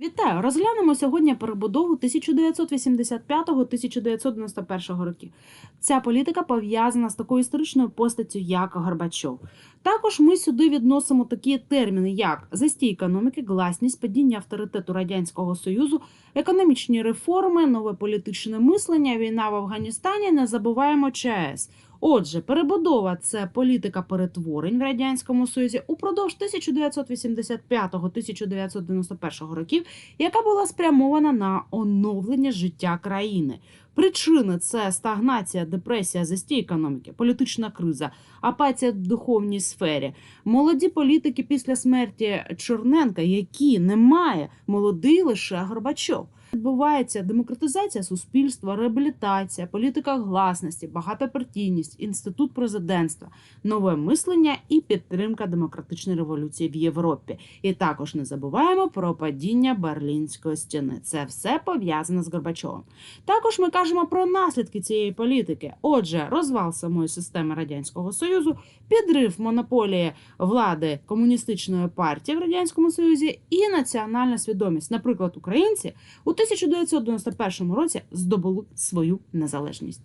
Вітаю! Розглянемо сьогодні перебудову 1985-1991 років. Ця політика пов'язана з такою історичною постаттю, як Горбачов. Також ми сюди відносимо такі терміни, як застій економіки, гласність, падіння авторитету Радянського Союзу, економічні реформи, нове політичне мислення, війна в Афганістані. Не забуваємо ЧАЕС. Отже, перебудова це політика перетворень в радянському союзі упродовж 1985-1991 років, яка була спрямована на оновлення життя країни. Причини це стагнація, депресія, застій економіки, політична криза, апатія в духовній сфері. Молоді політики після смерті Чорненка, які немає, молодий лише Горбачов. Відбувається демократизація суспільства, реабілітація, політика гласності, багатопартійність, інститут президентства, нове мислення і підтримка демократичної революції в Європі. І також не забуваємо про падіння Берлінської стіни. Це все пов'язане з Горбачовим. Також ми кажемо про наслідки цієї політики. Отже, розвал самої системи радянського союзу, підрив монополії влади комуністичної партії в радянському союзі і національна свідомість. Наприклад, українці у 1991 році здобули свою незалежність.